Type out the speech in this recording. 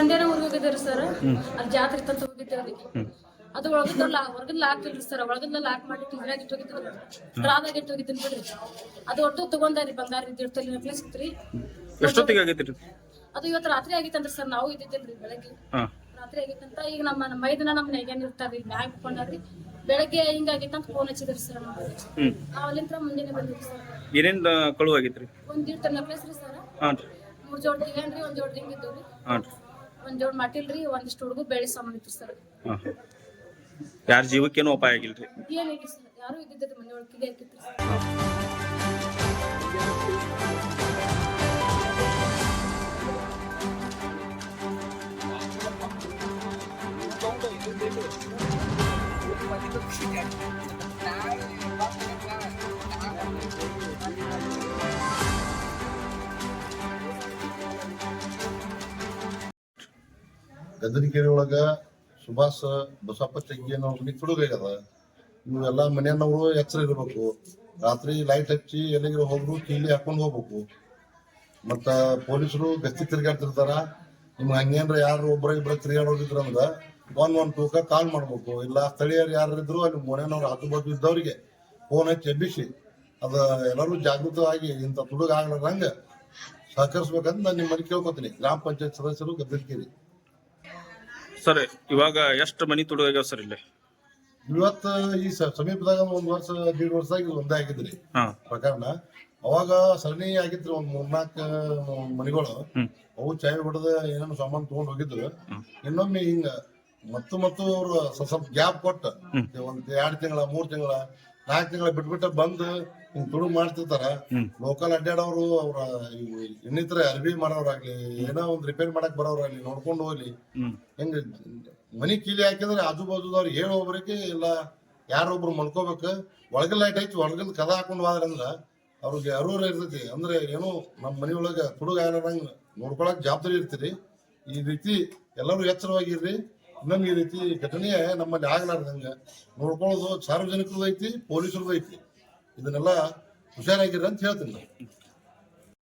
ಹಚ್ಚಿದಾರೆ sir. ಅಲ್ಲಿ ಜಾತ್ರೆ ತಂತ ಹೋಗಿದ್ದೇವ್ರಿ ಅದು ಒಳಗಿಂದ ಹೊರಗಿಂದ ಲಾಕ್ ಇಲ್ರಿ ಸರ್. ಒಳಗಿಂದ ಲಾಕ್ ಮಾಡಿ ಇದ್ರಾಗ ಇಟ್ಟು ಹೋಗಿದ್ರು ಡ್ರಾದಾಗ ಇಟ್ಟು ಹೋಗಿದ್ದೀನಿ ಬಿಡ್ರಿ ಅದು ಒಟ್ಟು ತಗೊಂಡಾರಿ ಬಂಗಾರ ಇದ್ದಿರ್ತಲ್ಲಿ ನಕಲಿ ಸಿಕ್ತ್ರಿ ಎಷ್ಟೊತ್ತಿಗೆ ಆಗೈತ್ರಿ? ಅದು ಇವತ್ತು ರಾತ್ರಿ ಆಗಿತ್ತಂದ್ರೆ ಸರ್ ನಾವು ಇದ್ದಿದ್ದಿಲ್ರಿ ಬೆಳಗ್ಗೆ. ರಾತ್ರಿ ಆಗಿತ್ತಂತ ಈಗ ನಮ್ಮ ನಮ್ಮ ಮೈದನ ನಮ್ಮ ನೆಗೆನ್ ಇರ್ತಾರ್ರಿ ಮ್ಯಾಗ್ ಹಾಕೊಂಡಾರ್ರಿ ಬೆಳಗ್ಗೆ ಹಿಂಗಾಗಿತ್ತಂತ ಫೋನ್ ಹಚ್ಚಿದ್ರಿ ಸರ್ ನಮ್ಗೆ. ಮುಂದಿನ ಬಂದಿದ್ವಿ ಸರ್. ಏನೇನ್ ಕಳುವು ಆಗೈತ್ರಿ? ಒಂದ್ ನೆಕ್ಲೆಸ್ ರೀ ಸರ್. ಮೂರ್ ಜೋಡ್ ದಿಗೇನ್ರಿ ಒಂದ್ ಜೋಡ್ ರಿಂಗ್ ಇದ್ದವ್ರಿ ಒಂದ್ ಜೋಡ್ ಮಟಿಲ್ರಿ ಒಂದಿಷ್ಟು ಹುಡುಗು ಬೆಳಿ ಸಾಮಾನ್ ಇತ್ತು ಸರ್ ಹಾಂ ಯಾರ ಜೀವಕ್ಕೇನು ಅಪಾಯ ಆಗಿಲ್ರಿ ಏನಿಲ್ಲ ಸರ್ ಯಾರು ಇದ್ದಿದ್ದು ಮನೆ ಒಳಗೆ ಕಿಡಿ ಹಾಕಿತ್ತು ಸರ್. ಗದರಿಕೆರೆ ಒಳಗ ಸುಭಾಷ್ ಬಸಪ್ಪ ಚಗ್ಗಿ ಅನ್ನೋ ಮನೆ ತುಡುಗಾಗ್ಯದ ಇವೆಲ್ಲ ಮನೆಯನ್ನವರು ಎಚ್ಚರ ಇರಬೇಕು. ರಾತ್ರಿ ಲೈಟ್ ಹಚ್ಚಿ ಎಲ್ಲಿಗೆ ಹೋಗ್ರು ಕೀಲಿ ಹಾಕೊಂಡು ಹೋಗ್ಬೇಕು. ಮತ್ತ ಪೊಲೀಸರು ಗಸ್ತಿ ತಿರ್ಗಾಡ್ತಿರ್ತಾರ. ನಿಮ್ಗೆ ಹಂಗೇನ್ರ ಯಾರು ಒಬ್ರ ಇಬ್ಬರ ತಿರ್ಗಾಡೋದಿದ್ರ ಅಂದ್ರ ಒನ್ ಒನ್ ಟೂಕ ಕಾಲ್ ಮಾಡ್ಬೇಕು. ಇಲ್ಲ ಸ್ಥಳೀಯರು ಯಾರು ಇದ್ರು ಅಲ್ಲಿ ಮನೆಯವ್ರ ಹತ್ತು ಬಾಜು ಇದ್ದವ್ರಿಗೆ ಫೋನ್ ಹಚ್ಚಿ ಎಬ್ಬಿಸಿ ಅದ ಎಲ್ಲರೂ ಜಾಗೃತವಾಗಿ ಇಂಥ ತುಡುಗ ಆಗ್ಲಾರ್ದಂಗ ಸಹಕರಿಸ್ಬೇಕಂತ ನಾನು ನಿಮ್ಮ ಮನೆ ಕೇಳ್ಕೊತೀನಿ. ಗ್ರಾಮ ಪಂಚಾಯತ್ ಸದಸ್ಯರು ಗದರಿಕೆರೆ ಸರ್ ಇವಾಗ ಎಷ್ಟು ಮನಿ ತುಡುಗಾಗ್ಯಾವ ಸರ್ ಇಲ್ಲಿ? ಇವತ್ತ ಈ ಸ- ಸಮೀಪದಾಗ ಒಂದ್ ವರ್ಷ ದೀಡ್ ವರ್ಷ ಆಗಿ ಒಂದೇ ಆಗಿದ್ರಿ. ಹಾ. ಪ್ರಕರಣ. ಅವಾಗ ಸರಣಿ ಆಗಿತ್ರಿ ಒಂದ್ ಮೂರ್ನಾಲ್ಕ ಮನಿಗಳು. ಹ್ಮ್. ಅವು ಚಾಯ್ ಹೊಡೆದ ಏನೇನು ಸಾಮಾನ್ ತಗೊಂಡ್ ಹೋಗಿದ್ರು ಇನ್ನೊಮ್ಮೆ ಹಿಂಗ ಮತ್ತು ಮತ್ತು ಅವ್ರು ಸ್ವಲ್ಪ ಸ್ವಲ್ಪ ಗ್ಯಾಪ್ ಕೊಟ್ಟ. ಒಂದ್ ಎರಡ್ ತಿಂಗಳ ಮೂರ್ ತಿಂಗಳ. ನಾಲ್ಕು ತಿಂಗಳ ಬಿಟ್ಬಿಟ್ಟು ಬಂದು ಹಿಂಗ್ ತುಳು ಮಾಡ್ತಿರ್ತಾರ. ಲೋಕಲ್ ಅಡ್ಡಾಡೋರು ಅವ್ರ ಇನ್ನಿತರ ಅರ್ಬಿ ಮಾಡೋರಾಗ್ಲಿ ಏನೋ ಒಂದ್ ರಿಪೇರ್ ಮಾಡಕ್ ಬರೋರಾಗ್ಲಿ ನೋಡ್ಕೊಂಡು ಹೋಗ್ಲಿ. ಹೆಂಗ ಮನಿ ಕೀಲಿ ಹಾಕಿದ್ರೆ ಆಜು ಬಾಜುದವ್ರು ಹೇಳೋಬ್ರಿಗೆ ಇಲ್ಲ ಯಾರೊಬ್ರು ಮಲ್ಕೋಬೇಕು. ಒಳಗ ಲೈಟ್ ಐತಿ ಒಳಗಿಂದ ಕದ ಹಾಕೊಂಡು ಹೋದ್ರ ಅಂದ್ರ ಅವ್ರಿಗೆ ಅರೂರ ಇರ್ತೈತಿ. ಅಂದ್ರೆ ಏನೋ ನಮ್ಮ ಮನೆಯೊಳಗ ಒಳಗ ತುಡುಗ ಆಗಂಗ ನೋಡ್ಕೊಳಕ್ ಜವಾಬ್ದಾರಿ ಇರ್ತೀರಿ. ಈ ರೀತಿ ಎಲ್ಲರೂ ಎಚ್ಚರವಾಗಿರ್ರಿ. ಇನ್ನೊಮ್ಮೆ ಈ ರೀತಿ ಘಟನೆ ನಮ್ಮಲ್ಲಿ ಆಗ್ಲಾರ್ದಂಗೆ ನೋಡ್ಕೊಳ್ಳೋದು ಸಾರ್ವಜನಿಕರದ್ದು ಐತಿ, ಪೊಲೀಸರದ್ದು ಐತಿ. ಇದನ್ನೆಲ್ಲ ಹುಷಾರಾಗಿರ ಅಂತ ಹೇಳ್ತೀನಿ